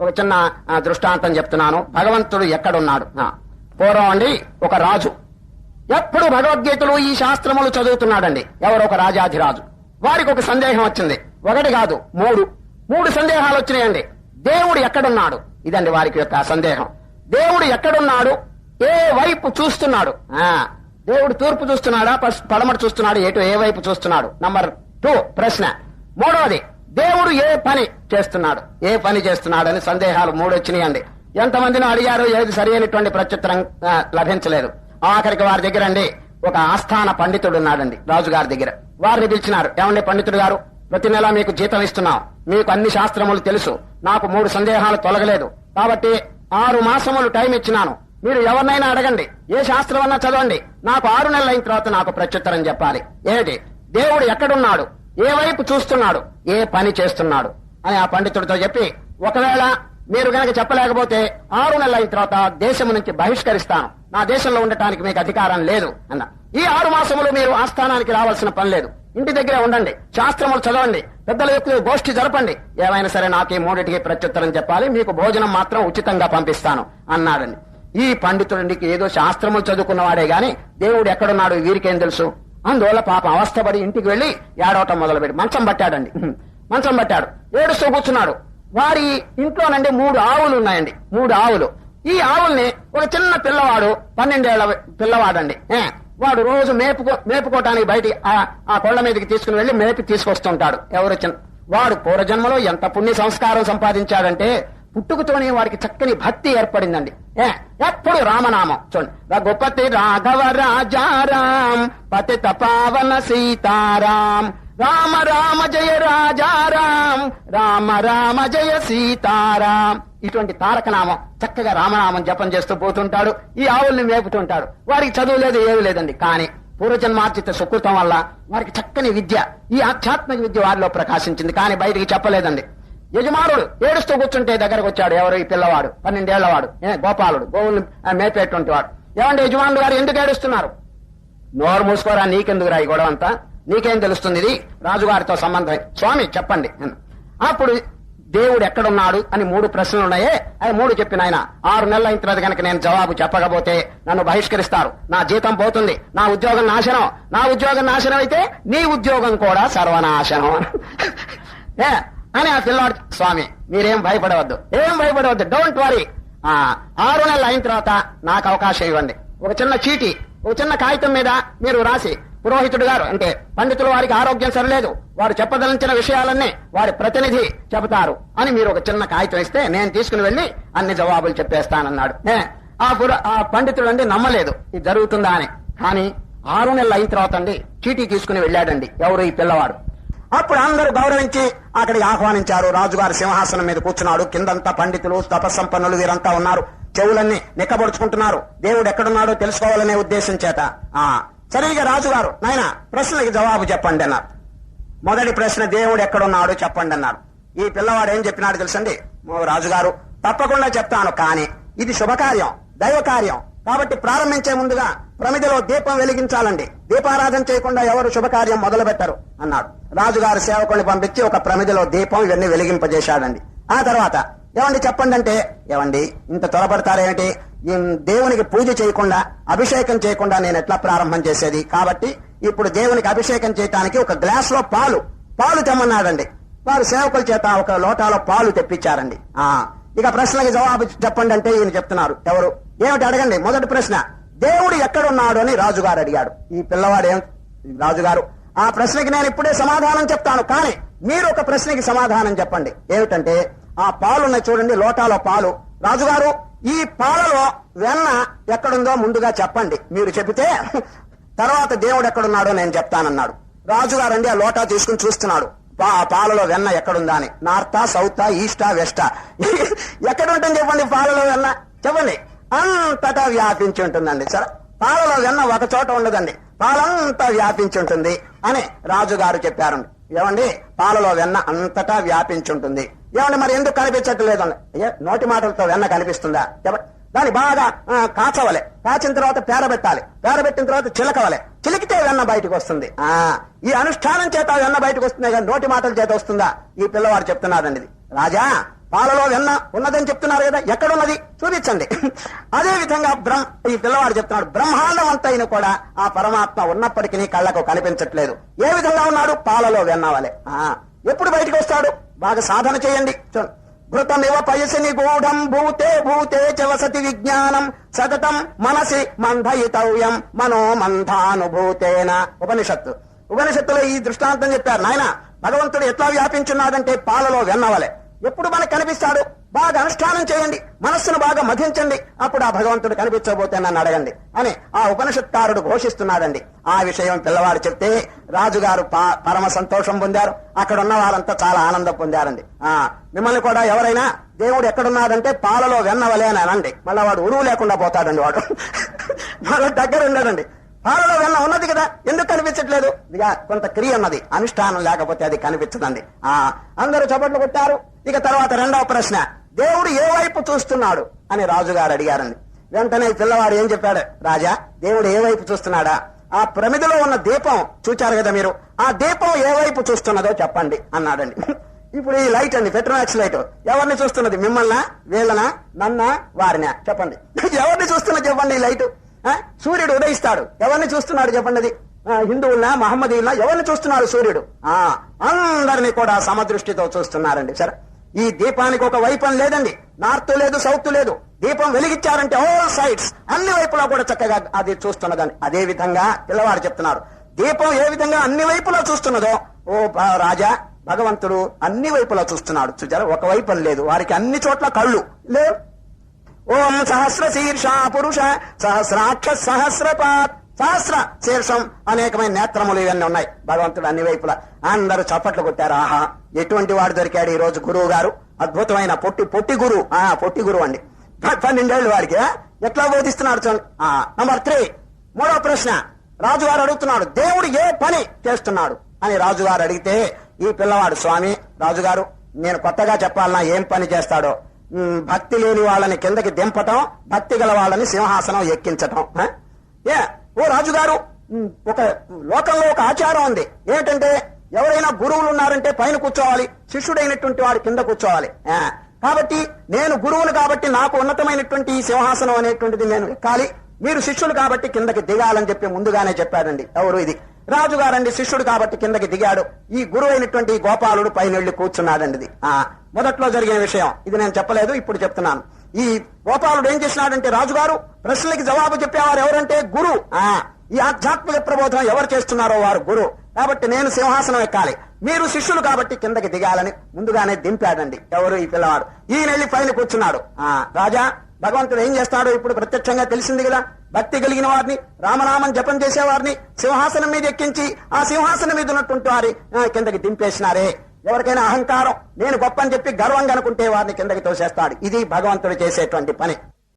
ఒక చిన్న దృష్టాంతం చెప్తున్నాను. భగవంతుడు ఎక్కడున్నాడు? పూర్వం అండి ఒక రాజు. ఎప్పుడు భగవద్గీతలు ఈ శాస్త్రములు చదువుతున్నాడండి. ఎవరో ఒక రాజాధిరాజు. వారికి ఒక సందేహం వచ్చింది. ఒకటి కాదు మూడు. మూడు సందేహాలు వచ్చినాయండి. దేవుడు ఎక్కడున్నాడు? ఇదండి వారికి యొక్క సందేహం. దేవుడు ఎక్కడున్నాడు? ఏ వైపు చూస్తున్నాడు? దేవుడు తూర్పు చూస్తున్నాడా? పస్- పడమట చూస్తున్నాడు? ఎటు ఏ వైపు చూస్తున్నాడు? నంబర్ టూ ప్రశ్న. మూడవది దేవుడు ఏ పని చేస్తున్నాడు? ఏ పని చేస్తున్నాడు అని సందేహాలు మూడు వచ్చినాయండి ఎంతమందిని అడిగారు ఏది సరి అయినటువంటి ప్రత్యుత్తరం లభించలేదు. ఆఖరికి వారి దగ్గర అండి ఒక ఆస్థాన పండితుడు ఉన్నాడండి రాజుగారి దగ్గర. వారిని పిలిచినారు ఏమండి పండితుడు గారు ప్రతి నెల మీకు జీతం ఇస్తున్నాం. మీకు అన్ని శాస్త్రములు తెలుసు. నాకు మూడు సందేహాలు తొలగలేదు. కాబట్టి ఆరు మాసములు టైం ఇచ్చినాను. మీరు ఎవరినైనా అడగండి ఏ శాస్త్రం అన్నా చదవండి. నాకు ఆరు నెలల అయిన తర్వాత నాకు ప్రత్యుత్తరం చెప్పాలి. ఏమిటి? దేవుడు ఎక్కడున్నాడు? ఏ వైపు చూస్తున్నాడు ఏ పని చేస్తున్నాడు అని ఆ పండితుడితో చెప్పి ఒకవేళ మీరు గనక చెప్పలేకపోతే ఆరు నెలల అయిన తర్వాత దేశం నుంచి బహిష్కరిస్తాను. నా దేశంలో ఉండటానికి మీకు అధికారం లేదు అన్న. ఈ ఆరు మాసములు మీరు ఆస్థానానికి రావాల్సిన పని లేదు. ఇంటి దగ్గరే ఉండండి శాస్త్రములు చదవండి పెద్దల యొక్క గోష్ఠి జరపండి. ఏమైనా సరే నాకు ఈ మూడిటికి ప్రత్యుత్తరం చెప్పాలి మీకు భోజనం మాత్రం ఉచితంగా పంపిస్తాను అన్నాడండి. ఈ పండితుడికి ఏదో శాస్త్రములు చదువుకున్నవాడే గాని దేవుడు ఎక్కడున్నాడు వీరికేం తెలుసు? అందువల్ల పాపం అవస్థపడి ఇంటికి వెళ్ళి ఏడవటం మొదలుపెట్టి మంచం పట్టాడండి. మంచం పట్టాడు. ఏడుస్తూ కూర్చున్నాడు. వారి ఇంట్లోనండి మూడు ఆవులు ఉన్నాయండి. మూడు ఆవులు. ఈ ఆవుల్ని ఒక చిన్న పిల్లవాడు పన్నెండేళ్ళ పిల్లవాడండి. వాడు రోజు మేపుకో మేపుకోవటానికి బయట ఆ- ఆ కొండ మీదకి తీసుకుని వెళ్ళి మేపి తీసుకొస్తుంటాడు. ఎవరు వాడు పూర్వజన్మలో ఎంత పుణ్య సంస్కారం సంపాదించాడంటే పుట్టుకతోనే వారికి చక్కని భక్తి ఏర్పడిందండి. ఏ ఎప్పుడు రామనామం చూడండి. రఘుపతి రాఘవ రాజారాం పతిత పావన సీతారాం రామ రామ జయ రాజారాం రామ రామ జయ సీతారాం. ఇటువంటి తారక నామం చక్కగా రామనామం జపం చేస్తూ పోతుంటాడు. ఈ ఆవుల్ని మేపుతుంటాడు. వారికి చదువు లేదు ఏమి లేదండి. కానీ పూర్వజన్మార్జిత సుకృతం వల్ల వారికి చక్కని విద్య ఈ ఆధ్యాత్మిక విద్య వారిలో ప్రకాశించింది. కానీ బయటికి చెప్పలేదండి. యజమానుడు ఏడుస్తూ కూర్చుంటే దగ్గరకు వచ్చాడు. ఎవరు? ఈ పిల్లవాడు. పన్నెండేళ్ళవాడు. ఏ, గోపాలుడు. గోవుల్ని మేపేటువంటి వాడు ఏమంటే యజమానులు గారు ఎందుకు ఏడుస్తున్నారు? నోరు మూసుకోరా నీకెందుకురా ఈ గొడవ అంతా నీకేం తెలుస్తుంది ఇది? రాజుగారితో సంబంధం స్వామి చెప్పండి. అప్పుడు దేవుడు ఎక్కడున్నాడు అని మూడు ప్రశ్నలు ఉన్నాయే. అవి మూడు చెప్పిన ఆయన. ఆరు నెలల అయిన తర్వాత కనుక నేను జవాబు చెప్పకపోతే నన్ను బహిష్కరిస్తారు. నా జీతం పోతుంది. నా ఉద్యోగం నాశనం. నా ఉద్యోగం నాశనం అయితే నీ ఉద్యోగం కూడా సర్వనాశనం. ఏ అని ఆ పిల్లాడు స్వామి మీరేం భయపడవద్దు. ఏం భయపడవద్దు? డోంట్ వరీ ఆరు నెలలు అయిన తర్వాత నాకు అవకాశం ఇవ్వండి. ఒక చిన్న చీటీ ఒక చిన్న కాగితం మీద మీరు రాసి పురోహితుడు గారు అంటే పండితులు వారికి ఆరోగ్యం సరిలేదు వారు చెప్పదలించిన విషయాలన్నీ వారి ప్రతినిధి చెబుతారు అని మీరు ఒక చిన్న కాగితం ఇస్తే నేను తీసుకుని వెళ్ళి అన్ని జవాబులు చెప్పేస్తానన్నాడు. ఆ పుర ఆ పండితుడు అండి నమ్మలేదు. ఇది జరుగుతుందా అని. కానీ ఆరు నెలలు అయిన తర్వాత అండి చీటీ తీసుకుని వెళ్ళాడండి. ఎవరు ఈ పిల్లవాడు? అప్పుడు అందరూ గౌరవించి అక్కడికి ఆహ్వానించారు. రాజుగారి సింహాసనం మీద కూర్చున్నాడు కిందంతా పండితులు తపస్సంపన్నులు వీరంతా ఉన్నారు. చెవులన్నీ నిక్కబడుచుకుంటున్నారు. దేవుడు ఎక్కడున్నాడో తెలుసుకోవాలనే ఉద్దేశం చేత. ఆ సరిగా రాజుగారు నాయన ప్రశ్నకి జవాబు చెప్పండి అన్నారు. మొదటి ప్రశ్న దేవుడు ఎక్కడున్నాడు చెప్పండి అన్నారు. ఈ పిల్లవాడు ఏం చెప్పినాడు తెలుసండి? రాజుగారు తప్పకుండా చెప్తాను కానీ ఇది శుభకార్యం దైవ కార్యం కాబట్టి ప్రారంభించే ముందుగా ప్రమిదలో దీపం వెలిగించాలండి. దీపారాధన చేయకుండా ఎవరు శుభకార్యం మొదలు పెట్టరు అన్నాడు. రాజుగారు సేవకుల్ని పంపించి ఒక ప్రమిదలో దీపం ఇవన్నీ వెలిగింపజేశాడండి. ఆ తర్వాత ఏమండి చెప్పండి అంటే ఏమండి ఇంత త్వరపడతారేమిటి? దేవునికి పూజ చేయకుండా అభిషేకం చేయకుండా నేను ఎట్లా ప్రారంభం చేసేది? కాబట్టి ఇప్పుడు దేవునికి అభిషేకం చేయటానికి ఒక గ్లాస్లో పాలు పాలు తెమ్మన్నాడండి. వారు సేవకుల చేత ఒక లోటాలో పాలు తెప్పించారండి. ఆ ఇక ప్రశ్నకి జవాబు చెప్పండి అంటే ఈయన చెప్తున్నారు. ఎవరు? ఏమిటి అడగండి. మొదటి ప్రశ్న దేవుడు ఎక్కడున్నాడు అని రాజుగారు అడిగాడు. ఈ పిల్లవాడు ఏం రాజుగారు ఆ ప్రశ్నకి నేను ఇప్పుడే సమాధానం చెప్తాను కానీ మీరు ఒక ప్రశ్నకి సమాధానం చెప్పండి. ఏమిటంటే ఆ పాలున్నాయి చూడండి లోటాలో పాలు. రాజుగారు ఈ పాలలో వెన్న ఎక్కడుందో ముందుగా చెప్పండి. మీరు చెబితే తర్వాత దేవుడు ఎక్కడున్నాడో నేను చెప్తానన్నాడు. రాజుగారు అండి ఆ లోటా తీసుకుని చూస్తున్నాడు. పా- ఆ పాలలో వెన్న ఎక్కడుందా అని. నార్తా సౌతా ఈస్టా వెస్టా. ఎక్కడుంటుంది చెప్పండి పాలలో వెన్న? చెప్పండి. అంతటా వ్యాపించి ఉంటుందండి. సరే పాలలో వెన్న ఒక చోట ఉండదండి. పాలంతా వ్యాపించి ఉంటుంది అని రాజుగారు చెప్పారు ఏమండి? పాలలో వెన్న అంతటా వ్యాపించి ఉంటుంది. ఏమండి మరి ఎందుకు కనిపించట్లేదు అయ్యే నోటి మాటలతో వెన్న కనిపిస్తుందా? చెప్పండి. దాన్ని బాగా కాచవలే. కాచిన తర్వాత పేరబెట్టాలి. పేరబెట్టిన తర్వాత చిలకవలే. చిలికితే వెన్న బయటకు వస్తుంది. ఆ ఈ అనుష్ఠానం చేత వెన్న బయటకు వస్తుంది కానీ నోటి మాటల చేత వస్తుందా? ఈ పిల్లవాడు చెప్తున్నాడండి రాజా పాలలో వెన్న ఉన్నదని చెప్తున్నారు కదా ఎక్కడున్నది? చూపించండి. అదే విధంగా బ్రహ్మ ఈ పిల్లవాడు చెప్తున్నాడు బ్రహ్మాండం అంతైన కూడా ఆ పరమాత్మ ఉన్నప్పటికీ కళ్ళకు కనిపించట్లేదు. ఏ విధంగా ఉన్నాడు? పాలలో వెన్న వలె. ఆ, ఎప్పుడు బయటకు వస్తాడు? బాగా సాధన చేయండి. చూడండి. ఘృతమివ పయసిని గూఢం భూతే భూతే చ వసతి విజ్ఞానం సతతం మనసి మంధయితవ్యం మనోమంధానుభూతేన. ఉపనిషత్తు. ఉపనిషత్తులో ఈ దృష్టాంతం చెప్పారు. నాయన భగవంతుడు ఎట్లా వ్యాపించున్నాడంటే పాలలో వెన్నవలే ఎప్పుడు మనకు కనిపిస్తాడు? బాగా అనుష్ఠానం చేయండి. మనస్సును బాగా మధించండి. అప్పుడు ఆ భగవంతుడు కనిపించబోతే నన్ను అడగండి అని ఆ ఉపనిషత్కారుడు ఘోషిస్తున్నాడండి. ఆ విషయం పిల్లవాడు చెప్తే రాజుగారు పరమ సంతోషం పొందారు. అక్కడ ఉన్న వారంతా చాలా ఆనందం పొందారండి. ఆ మిమ్మల్ని కూడా ఎవరైనా దేవుడు ఎక్కడున్నాడంటే పాలలో వెన్నవలే అని అనండి. మళ్ళీ వాడు ఉరువు లేకుండా పోతాడండి వాడు. వాళ్ళ దగ్గర ఉన్నాడండి పాలలో వెన్న ఉన్నది కదా. ఎందుకు కనిపించట్లేదు? ఇక కొంత క్రియ ఉన్నది. అనుష్ఠానం లేకపోతే అది కనిపించదండి. ఆ అందరూ చప్పట్లు కొట్టారు. ఇక తర్వాత రెండవ ప్రశ్న. దేవుడు ఏ వైపు చూస్తున్నాడు? అని రాజుగారు అడిగారండి. వెంటనే పిల్లవాడు ఏం చెప్పాడు? రాజా దేవుడు ఏ వైపు చూస్తున్నాడా? ఆ ప్రమిదిలో ఉన్న దీపం చూచారు కదా మీరు. ఆ దీపం ఏ వైపు చూస్తున్నదో చెప్పండి అన్నాడండి. ఇప్పుడు ఈ లైట్ అండి పెట్రోనాక్స్ లైట్. ఎవరిని చూస్తున్నది? మిమ్మల్నా వీళ్ళనా నన్నా వారినా? చెప్పండి. ఎవరిని చూస్తున్నది చెప్పండి ఈ లైట్? సూర్యుడు ఉదయిస్తాడు. ఎవరిని చూస్తున్నాడు చెప్పండి అది? ఆ, హిందువులనా ఎవరిని చూస్తున్నాడు సూర్యుడు? ఆ అందరినీ కూడా సమదృష్టితో చూస్తున్నారండి. సరే ఈ దీపానికి ఒక వైపం లేదండి. నార్త్ లేదు సౌత్ లేదు. దీపం వెలిగించారంటే ఆల్ సైడ్స్ అన్ని వైపులా కూడా చక్కగా అది చూస్తున్నదని. అదే విధంగా పిల్లవాడు చెప్తున్నారు. దీపం ఏ విధంగా అన్ని వైపులా చూస్తున్నదో ఓ రాజా భగవంతుడు అన్ని వైపులా చూస్తున్నాడు. చూచారు ఒక వైపు లేదు. వారికి అన్ని చోట్ల కళ్ళు లేవు. ఓం సహస్ర శీర్ష పురుష సహస్రాక్ష సహస్రపాత్ సహస్ర శీర్షం అనేకమైన నేత్రములు ఇవన్నీ ఉన్నాయి. భగవంతుడు అన్ని వైపులా అందరూ చప్పట్లు కొట్టారు. ఆహా ఎటువంటి వాడు దొరికాడు ఈ రోజు గురువు గారు? అద్భుతమైన పొట్టి పొట్టి గురువు. ఆ పొట్టి గురువు అండి. పన్నెండేళ్ళు వాడికి. ఎట్లా బోధిస్తున్నాడు చూడండి. ఆ, నంబర్ త్రీ మూడో ప్రశ్న. రాజుగారు అడుగుతున్నాడు దేవుడు ఏ పని చేస్తున్నాడు? అని రాజుగారు అడిగితే ఈ పిల్లవాడు స్వామి రాజుగారు నేను కొత్తగా చెప్పాలన్నా ఏం పని చేస్తాడో? భక్తి లేని వాళ్ళని కిందకి దింపటం భక్తి గల వాళ్ళని సింహాసనం ఎక్కించటం ఆ? ఏ ఓ రాజుగారు ఒక లోకంలో ఒక ఆచారం ఉంది. ఏంటంటే ఎవరైనా గురువులు ఉన్నారంటే పైన కూర్చోవాలి శిష్యుడైనటువంటి వాడు కింద కూర్చోవాలి ఆ, కాబట్టి నేను గురువులు కాబట్టి నాకు ఉన్నతమైనటువంటి ఈ సింహాసనం అనేటువంటిది నేను ఎక్కాలి. మీరు శిష్యులు కాబట్టి కిందకి దిగాలని చెప్పి ముందుగానే చెప్పారండి. ఎవరు ఇది? రాజుగారండి శిష్యుడు కాబట్టి కిందకి దిగాడు. ఈ గురువు అయినటువంటి గోపాలుడు పైన వెళ్ళి కూర్చున్నాడండి ఇది ఆ మొదట్లో జరిగిన విషయం. ఇది నేను చెప్పలేదు ఇప్పుడు చెప్తున్నాను. ఈ గోపాలుడు ఏం చేసినాడంటే రాజుగారు ప్రశ్నలకి జవాబు చెప్పేవారు ఎవరంటే గురు. ఆ ఈ ఆధ్యాత్మిక ప్రబోధం ఎవరు చేస్తున్నారో వారు గురు. కాబట్టి నేను సింహాసనం ఎక్కాలి. మీరు శిష్యులు కాబట్టి కిందకి దిగాలని ముందుగానే దింపాడండి. ఎవరు ఈ పిల్లవాడు? ఈయన వెళ్ళి పైన కూర్చున్నాడు. ఆ రాజా భగవంతుడు ఏం చేస్తాడో? ఇప్పుడు ప్రత్యక్షంగా తెలిసింది కదా. భక్తి కలిగిన వారిని రామనామం జపం చేసేవారిని సింహాసనం మీద ఎక్కించి ఆ సింహాసనం మీద ఉన్నటువంటి వారి ఆ, కిందకి దింపేసినారే. ఎవరికైనా అహంకారం నేను గొప్ప అని చెప్పి గర్వంగా అనుకుంటే వారిని కిందకి తోసేస్తాడు. ఇది భగవంతుడు చేసేటువంటి పని.